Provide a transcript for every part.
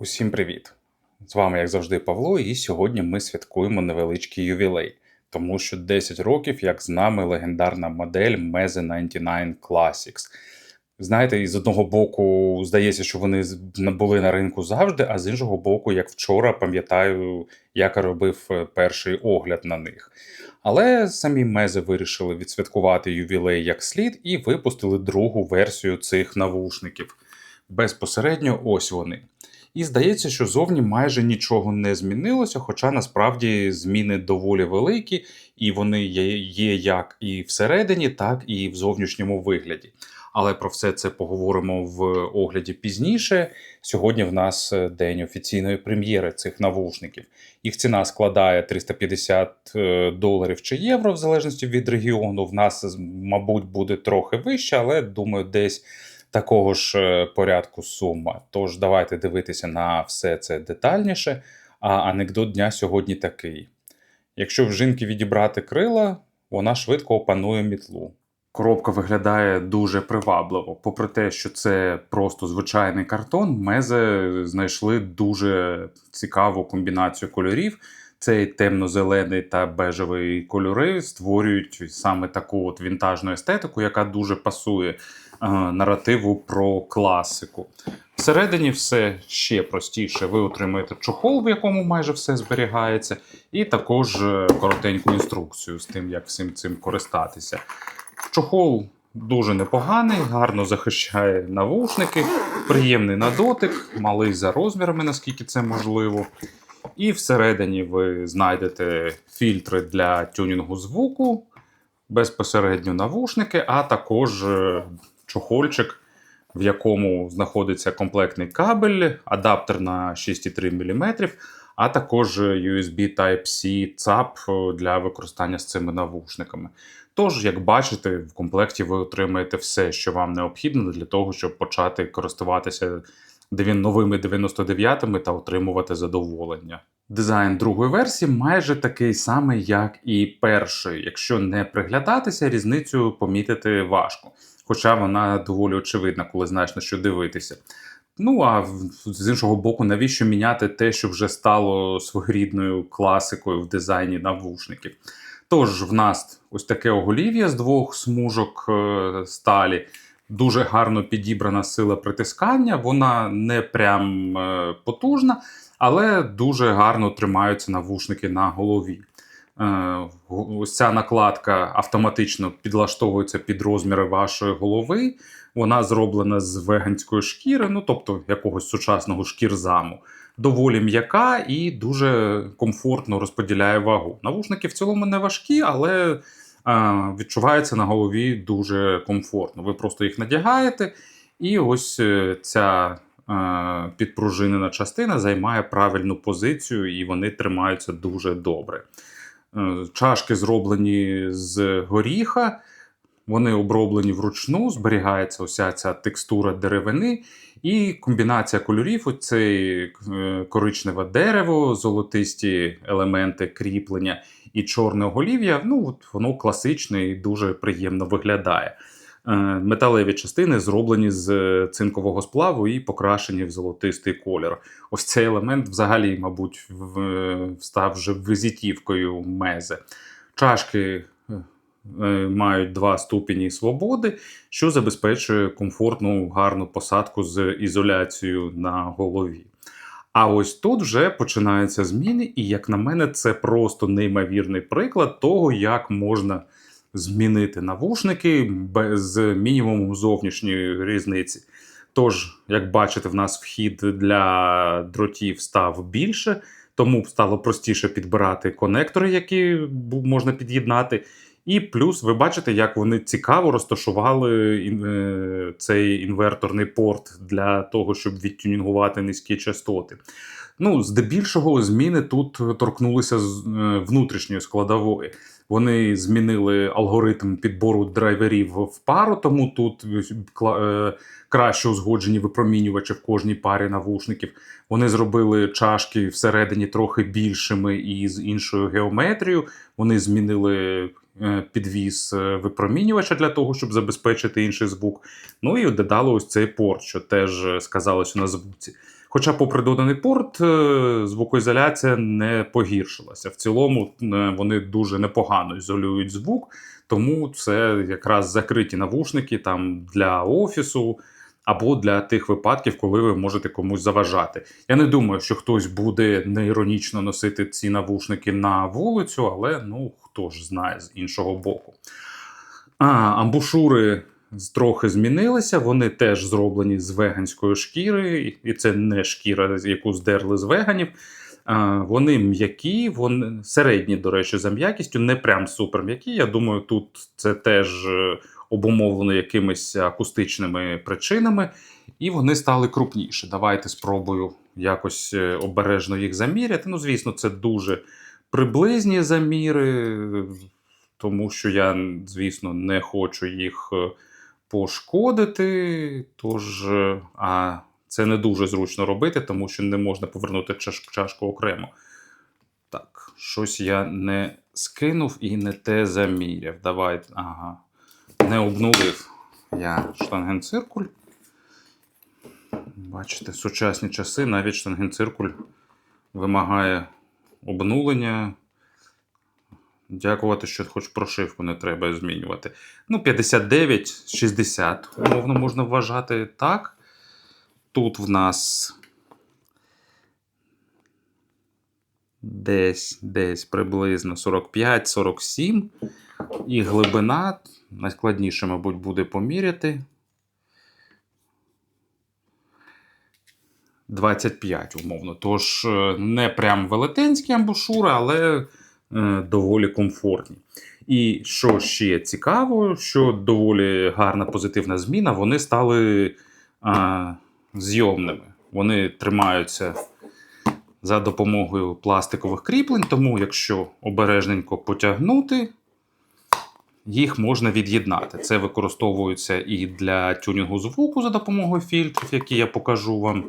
Усім привіт! З вами, як завжди, Павло, і сьогодні ми святкуємо невеличкий ювілей, тому що 10 років, як з нами легендарна модель Meze 99 Classics. Знаєте, і з одного боку, здається, що вони були на ринку завжди, а з іншого боку, як вчора, пам'ятаю, як робив е, перший огляд на них. Але самі Мези вирішили відсвяткувати ювілей як слід і випустили другу версію цих навушників. Безпосередньо ось вони. І здається, що зовні майже нічого не змінилося, хоча насправді зміни доволі великі, і вони є, як і всередині, так і в зовнішньому вигляді. Але про все це поговоримо в огляді пізніше. Сьогодні в нас е, день офіційної прем'єри цих навушників. Їх ціна складає 350 е, доларів чи євро, в залежності від регіону. В нас, мабуть, буде трохи вище, але думаю, десь такого ж е, порядку сума. Тож давайте дивитися на все це детальніше. А анекдот дня сьогодні такий: якщо в жінки відібрати крила, вона швидко опанує мітлу. Коробка виглядає дуже привабливо. Попри те, що це просто звичайний картон, мезе знайшли дуже цікаву комбінацію кольорів. Цей темно-зелений та бежевий кольори створюють саме таку от вінтажну естетику, яка дуже пасує наративу про класику. Всередині все ще простіше. Ви отримаєте чохол, в якому майже все зберігається, і також е, коротеньку інструкцію з тим, як всім цим користатися. Чохол дуже непоганий, гарно захищає навушники, приємний на дотик, малий за розмірами, наскільки це можливо. І всередині ви знайдете фільтри для тюнінгу звуку, безпосередньо навушники, а також е, чохольчик, в якому знаходиться комплектний кабель, адаптер на 6,3 мм, а також USB Type-C ЦАП для використання з цими навушниками. Тож, як бачите, в комплекті ви отримаєте все, що вам необхідно для того, щоб почати користуватися новими 99-ми та отримувати задоволення. Дизайн другої версії майже такий самий, як і перший. Якщо не приглядатися, різницю помітити важко. Хоча вона доволі очевидна, коли знаєш на що дивитися. Ну а з іншого боку, навіщо міняти те, що вже стало своєрідною класикою в дизайні навушників? Тож в нас ось таке оголів'я з двох смужок е, сталі. Дуже гарно підібрана сила притискання. Вона не прям е, потужна, але дуже гарно тримаються навушники на голові. Е, Ось ця накладка автоматично підлаштовується під розміри вашої голови. Вона зроблена з веганської шкіри, ну тобто якогось сучасного шкірзаму. Доволі м'яка і дуже комфортно розподіляє вагу. Навушники в цілому не важкі, але е, відчувається на голові дуже комфортно. Ви просто їх надягаєте, і ось е, ця підпружинена частина займає правильну позицію, і вони тримаються дуже добре. Е, Чашки зроблені з горіха, вони оброблені вручну, зберігається уся ця текстура деревини, і комбінація кольорів: оцей е, коричневе дерево, золотисті елементи кріплення і чорне оголів'я. Ну, воно класичне і дуже приємно виглядає. Е, Металеві частини зроблені з е, цинкового сплаву і покрашені в золотистий колір. Ось цей елемент взагалі, мабуть, став вже визитівкою мезе. Чашки е, мають два ступені свободи, що забезпечує комфортну гарну посадку з ізоляцією на голові. А ось тут вже починаються зміни, і, як на мене, це просто неймовірний приклад того, як можна змінити навушники без мінімуму зовнішньої різниці. Тож, як бачите, в нас вхід для дротів став більше, тому стало простіше підбирати конектори, які можна під'єднати. І плюс ви бачите, як вони цікаво розташували е, цей інверторний порт для того, щоб відтюнінгувати низькі частоти. Ну, здебільшого, зміни тут торкнулися з е, внутрішньої складової. Вони змінили алгоритм підбору драйверів в пару, тому тут кла- е, краще узгоджені випромінювачі в кожній парі навушників. Вони зробили чашки всередині трохи більшими і з іншою геометрією. Вони змінили е, підвіз е, випромінювача для того, щоб забезпечити інший звук. Ну і додали ось цей порт, що теж сказалося на звуці. Хоча, попри доданий порт, е, звукоізоляція не погіршилася. В цілому е, вони дуже непогано ізолюють звук, тому це якраз закриті навушники там для офісу або для тих випадків, коли ви можете комусь заважати. Я не думаю, що хтось буде неіронічно носити ці навушники на вулицю, але ну хто ж знає з іншого боку. А, амбушури трохи змінилися. Вони теж зроблені з веганської шкіри, і це не шкіра, яку здерли з веганів. А, Вони м'які, вони середні, до речі, за м'якістю, не прям супер м'які. Я думаю, тут це теж е, обумовлено якимись акустичними причинами, і вони стали крупніші. Давайте спробую якось е, обережно їх заміряти. Ну, звісно, це дуже приблизні заміри, тому що я, звісно, не хочу їх е, пошкодити. Тож, е, а це не дуже зручно робити, тому що не можна повернути чашку окремо. Так, щось я не скинув і не те заміряв. Давайте. Ага. Не обнулив я штангенциркуль. Бачите, сучасні часи навіть штангенциркуль вимагає обнулення. Дякувати, що хоч прошивку не треба змінювати. Ну, 59-60, умовно можна вважати так. Тут в нас десь, десь приблизно 45-47. І глибина, найскладніше, мабуть, буде поміряти. 25, умовно. Тож е, не прям велетенські амбушури, але доволі комфортні. І що ще цікаво, що доволі гарна позитивна зміна, вони стали а, зйомними. Вони тримаються за допомогою пластикових кріплень, тому якщо обережненько потягнути, їх можна від'єднати. Це використовується і для тюнінгу звуку за допомогою фільтрів, які я покажу вам.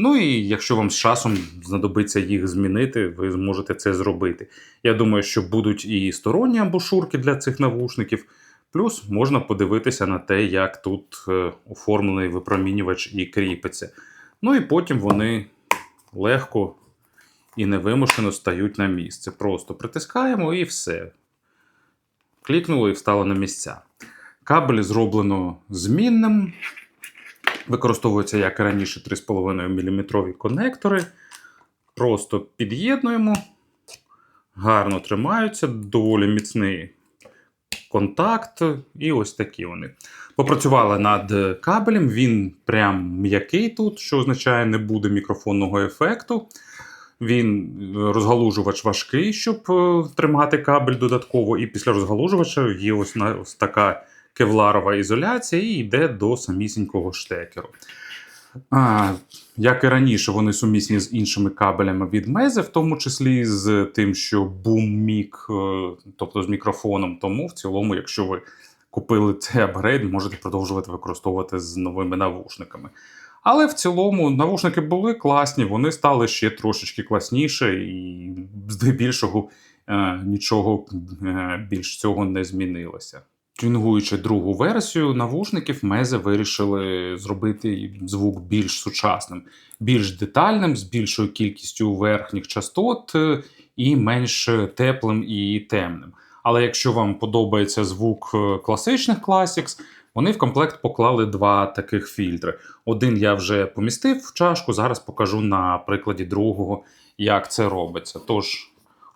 Ну і якщо вам з часом знадобиться їх змінити, ви зможете це зробити. Я думаю, що будуть і сторонні амбушурки для цих навушників. Плюс можна подивитися на те, як тут е, оформлений випромінювач і кріпиться. Ну і потім вони легко і невимушено стають на місце. Просто притискаємо і все. Клікнули і встало на місця. Кабель зроблено змінним. Використовуються, як і раніше, 3,5 мм конектори. Просто під'єднуємо, гарно тримаються, доволі міцний контакт, і ось такі вони. Попрацювали над кабелем, він прям м'який тут, що означає, не буде мікрофонного ефекту. Він е, розгалужувач важкий, щоб е, тримати кабель додатково, і після розгалужувача є ось, ось така кевларова ізоляція і йде до самісінького штекеру. А, як і раніше, вони сумісні з іншими кабелями від Meze, в тому числі з тим, що Mic, е, тобто з мікрофоном. Тому в цілому, якщо ви купили цей апгрейд, можете продовжувати використовувати з новими навушниками. Але в цілому навушники були класні, вони стали ще трошечки класніше, і здебільшого е, нічого е, більш цього не змінилося. Тюнгуючи другу версію навушників, Мезе вирішили зробити звук більш сучасним, більш детальним, з більшою кількістю верхніх частот е, і менш теплим і темним. Але якщо вам подобається звук е, класичних Classics, вони в комплект поклали два таких фільтри. Один я вже помістив в чашку, зараз покажу на прикладі другого, як це робиться. Тож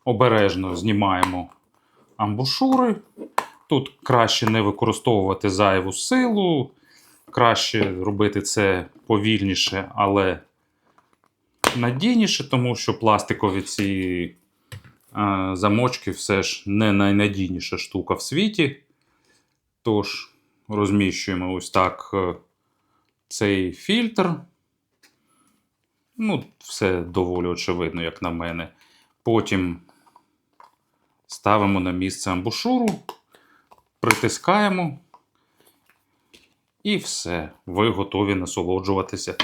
обережно знімаємо амбушури. Тут краще не використовувати зайву силу, краще робити це повільніше, але надійніше, тому що пластикові ці е, замочки все ж не найнадійніша штука в світі. Тож розміщуємо ось так е, цей фільтр. Ну, все доволі очевидно, як на мене. Потім ставимо на місце амбушуру притискаємо. І все. Ви готові насолоджуватися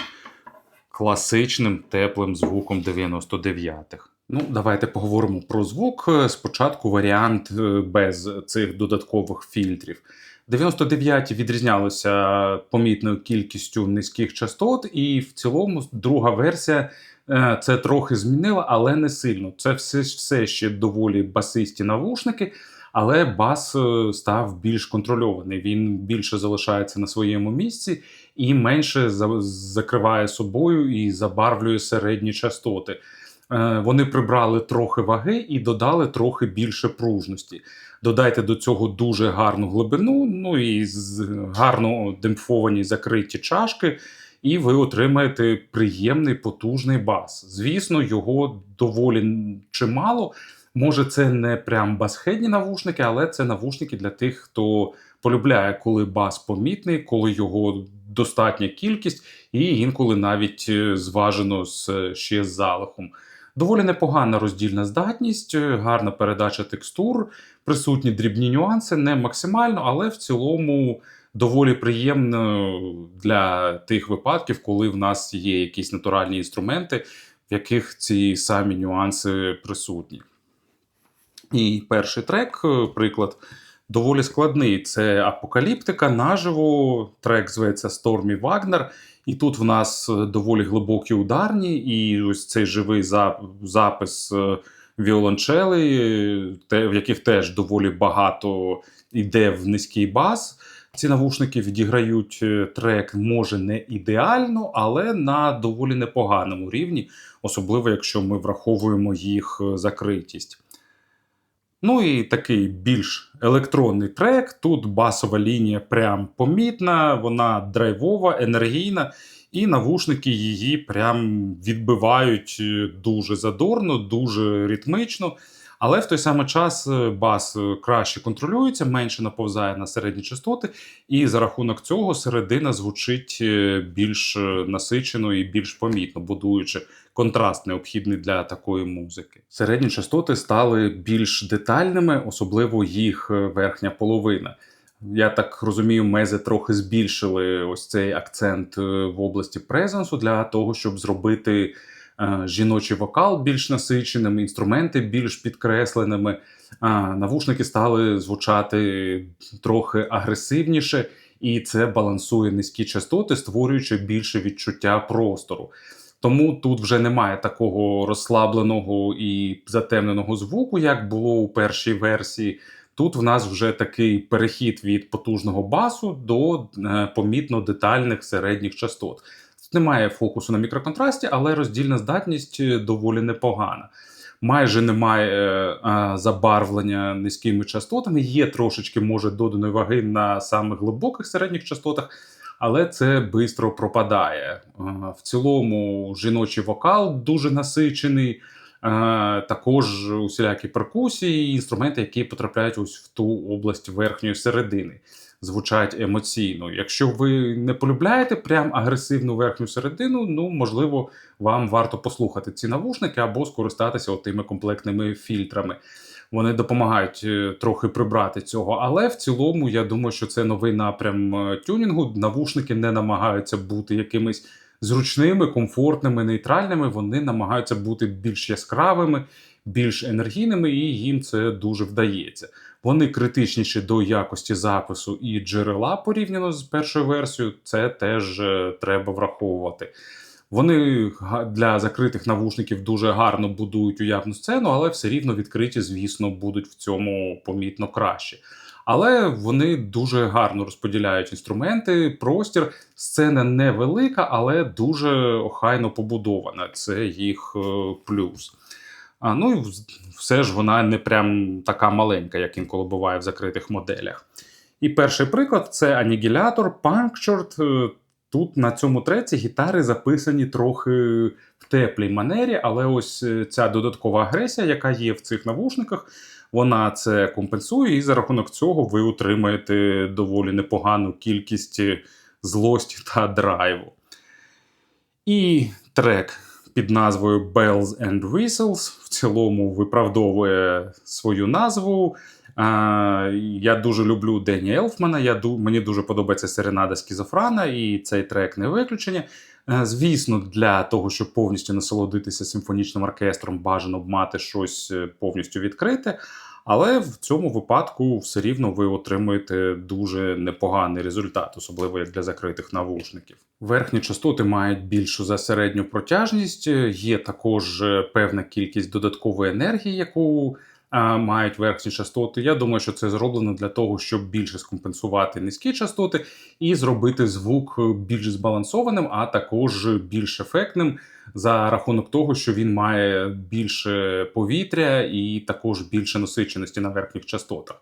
класичним теплим звуком 99-х. Ну, давайте поговоримо про звук. Спочатку варіант е, без цих додаткових фільтрів. 99-ті відрізнялися помітною кількістю низьких частот, і в цілому друга версія е, це трохи змінила, але не сильно. Це все, все ще доволі басисті навушники, але бас е, став більш контрольований. Він більше залишається на своєму місці і менше закриває собою і забарвлює середні частоти. Е, Вони прибрали трохи ваги і додали трохи більше пружності. Додайте до цього дуже гарну глибину, ну і гарно демпфовані закриті чашки, і ви отримаєте приємний потужний бас. Звісно, його доволі чимало. Може, це не прям басхедні навушники, але це навушники для тих, хто полюбляє, коли бас помітний, коли його достатня кількість, і інколи навіть е, зважено з ще з залихом. Доволі непогана роздільна здатність, е, гарна передача текстур, присутні дрібні нюанси, не максимально, але в цілому доволі приємно для тих випадків, коли в нас є якісь натуральні інструменти, в яких ці самі нюанси присутні. І перший трек, е, приклад, доволі складний. Це апокаліптика наживо. Трек зветься Stormy Wagner. І тут в нас е, доволі глибокі ударні, і ось цей живий запис е, віолончелей, те, в яких теж доволі багато йде в низький бас. Ці навушники відіграють трек, може не ідеально, але на доволі непоганому рівні, особливо якщо ми враховуємо їх закритість. Ну і такий більш електронний трек. Тут басова лінія прям помітна, вона драйвова, енергійна, і навушники її прям відбивають е, дуже задорно, дуже ритмично. Але в той самий час е, бас е, краще контролюється, менше наповзає на середні частоти, і за рахунок цього середина звучить е, більш насичено і більш помітно, будуючи контраст необхідний для такої музики. Середні частоти стали більш детальними, особливо їх верхня половина. Я так розумію, мези трохи збільшили ось цей акцент в області презенсу для того, щоб зробити жіночий вокал більш насиченим, інструменти більш підкресленими. Навушники стали звучати трохи агресивніше, і це балансує низькі частоти, створюючи більше відчуття простору. Тому тут вже немає такого розслабленого і затемненого звуку, як було у першій версії. Тут в нас вже такий перехід від потужного басу до е, помітно детальних середніх частот. Немає фокусу на мікроконтрасті, але роздільна здатність е, доволі непогана. Майже немає е, забарвлення низькими частотами. Є трошечки, може, доданої ваги на самих глибоких середніх частотах, але це швидко пропадає. В цілому жіночий вокал дуже насичений. Також усілякі перкусії, інструменти, які потрапляють ось в ту область верхньої середини, звучать емоційно. Якщо ви не полюбляєте прям агресивну верхню середину, ну можливо, вам варто послухати ці навушники або скористатися тими комплектними фільтрами. Вони допомагають е, трохи прибрати цього, але в цілому я думаю, що це новий напрям е, тюнінгу. Навушники не намагаються бути якимись зручними, комфортними, нейтральними. Вони намагаються бути більш яскравими, більш енергійними, і їм це дуже вдається. Вони критичніші до якості запису і джерела порівняно з першою версією. Це теж е, треба враховувати. Вони для закритих навушників дуже гарно будують уявну сцену, але все рівно відкриті, звісно, будуть в цьому помітно краще. Але вони дуже гарно розподіляють інструменти, простір. Сцена невелика, але дуже охайно побудована. Це їх е, плюс. А, ну і все ж вона не прям така маленька, як інколи буває в закритих моделях. І перший приклад це анігілятор Punctured. Е, Тут на цьому треці гітари записані трохи в теплій манері, але ось е, ця додаткова агресія, яка є в цих навушниках, вона це компенсує, і за рахунок цього ви отримаєте доволі непогану кількість е, злості та драйву. І трек під назвою Bells and Whistles в цілому виправдовує свою назву. Я дуже люблю Дені Елфмана. Я ду, мені дуже подобається серенада Скізофрана, і цей трек не виключення. Е, Звісно, для того, щоб повністю насолодитися симфонічним оркестром, бажано б мати щось е, повністю відкрите. Але в цьому випадку все рівно ви отримуєте дуже непоганий результат, особливо як для закритих навушників. Верхні частоти мають більшу за середню протяжність, є також е, певна кількість додаткової енергії, яку мають верхні частоти. Я думаю, що це зроблено для того, щоб більше скомпенсувати низькі частоти і зробити звук більш збалансованим, а також більш ефектним за рахунок того, що він має більше повітря і також більше насиченості на верхніх частотах.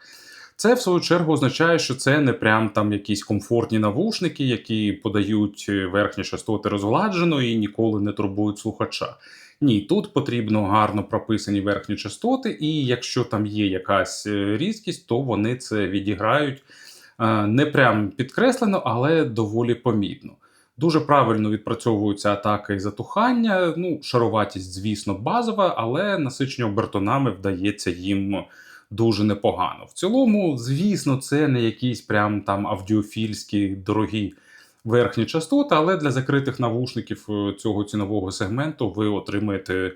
Це в свою чергу означає, що це не прям там якісь комфортні навушники, які подають верхні частоти розгладжено і ніколи не турбують слухача. Ні, тут потрібно гарно прописані верхні частоти, і якщо там є якась е, різкість, то вони це відіграють е, не прям підкреслено, але доволі помітно. Дуже правильно відпрацьовуються атаки і затухання. Ну, шаруватість, звісно, базова, але насичення обертонами вдається їм дуже непогано. В цілому, звісно, це не якісь прям там аудіофільські дорогі верхні частоти, але для закритих навушників е, цього цінового сегменту ви отримаєте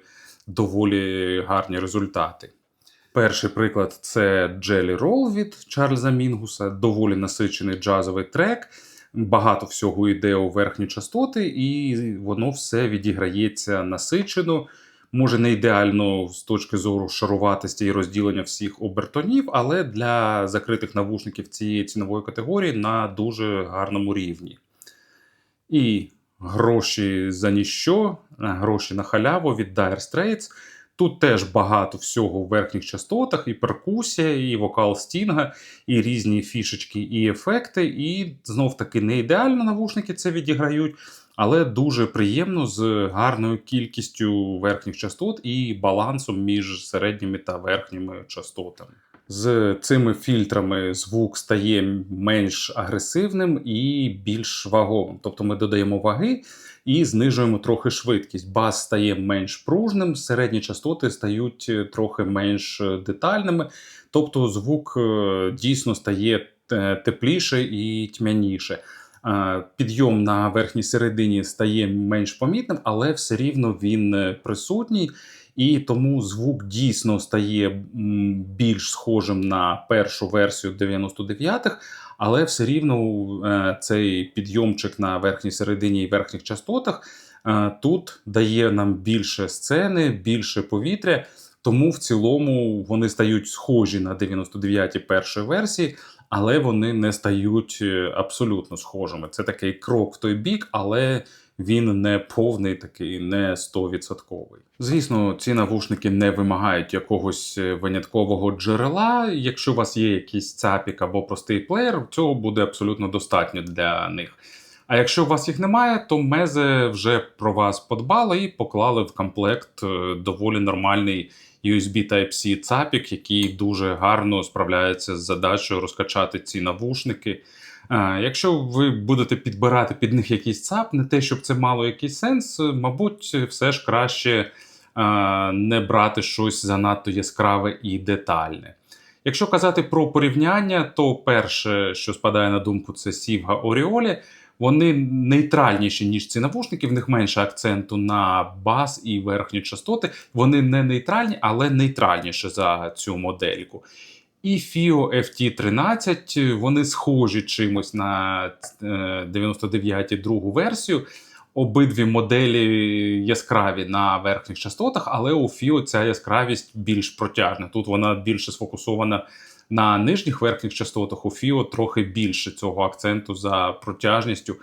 доволі гарні результати. Перший приклад це Jelly Roll від Чарльза Мінгуса, доволі насичений джазовий трек. Багато всього йде у верхні частоти, і воно все відіграється насичено. Може, не ідеально з точки зору шаруватості і розділення всіх обертонів, але для закритих навушників цієї цінової категорії на дуже гарному рівні. І гроші за ніщо, гроші на халяву від Dire Straits. Тут теж багато всього в верхніх частотах, і перкусія, і вокал стінга, і різні фішечки, і ефекти. І знов таки не ідеально навушники це відіграють, але дуже приємно з гарною кількістю верхніх частот і балансом між середніми та верхніми частотами. З цими фільтрами звук стає менш агресивним і більш вагомим. Тобто ми додаємо ваги і знижуємо трохи швидкість. Бас стає менш пружним, середні частоти стають трохи менш детальними. Тобто звук е, дійсно стає е, тепліше і тьмяніше. Е, підйом на верхній середині стає менш помітним, але все рівно він присутній і тому звук дійсно стає більш схожим на першу версію 99-х, але все рівно е, цей підйомчик на верхній середині і верхніх частотах е, тут дає нам більше сцени, більше повітря. Тому в цілому вони стають схожі на 99-ті першої версії, але вони не стають е, абсолютно схожими. Це такий крок в той бік, але він не повний, такий не 100%. Звісно, ці навушники не вимагають якогось е, виняткового джерела. Якщо у вас є якийсь цапік або простий плеєр, цього буде абсолютно достатньо для них. А якщо у вас їх немає, то мезе вже про вас подбали і поклали в комплект е, доволі нормальний USB Type-C цапік, який дуже гарно справляється з задачею розкачати ці навушники. Якщо ви будете підбирати під них якийсь ЦАП, не те, щоб це мало якийсь сенс, мабуть, все ж краще не брати щось занадто яскраве і детальне. Якщо казати про порівняння, то перше, що спадає на думку, це Сівга Оріолі. Вони нейтральніші, ніж ці навушники, в них менше акценту на бас і верхні частоти. Вони не нейтральні, але нейтральніші за цю модельку. І FIO FT13 вони схожі чимось на 99 е, другу версію. Обидві моделі яскраві на верхніх частотах, але у FIO ця яскравість більш протяжна. Тут вона більше сфокусована на нижніх верхніх частотах. У FIO трохи більше цього акценту за протяжністю.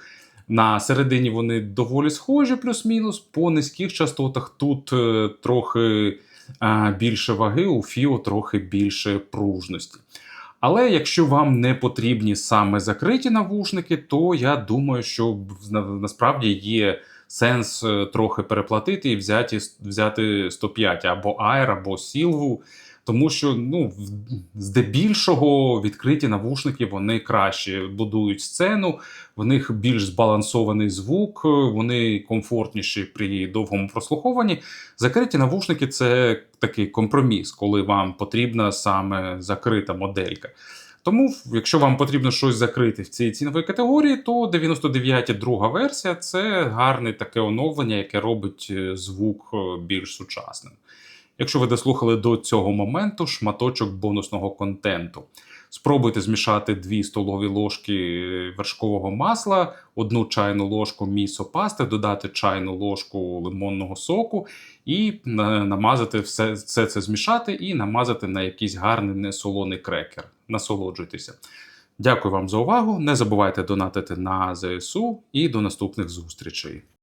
На середині вони доволі схожі, плюс-мінус. По низьких частотах тут е, трохи більше ваги, у Фіо трохи більше пружності. Але якщо вам не потрібні саме закриті навушники, то я думаю, що насправді є сенс е, трохи переплатити і взяти взяти 105 або Air, або Сілву. Тому що ну, здебільшого відкриті навушники вони краще будують сцену, в них більш збалансований звук, вони комфортніші при довгому прослуховуванні. Закриті навушники це такий компроміс, коли вам потрібна саме закрита моделька. Тому, якщо вам потрібно щось закрити в цій ціновій категорії, то 99 друга версія це гарне таке оновлення, яке робить е, звук е, більш сучасним. Якщо ви дослухали до цього моменту, шматочок бонусного контенту. Спробуйте змішати 2 столові ложки вершкового масла, одну чайну ложку місо-пасти, додати чайну ложку лимонного соку і намазати все, все це змішати і намазати на якийсь гарний несолоний крекер. Насолоджуйтеся. Дякую вам за увагу. Не забувайте донатити на ЗСУ і до наступних зустрічей.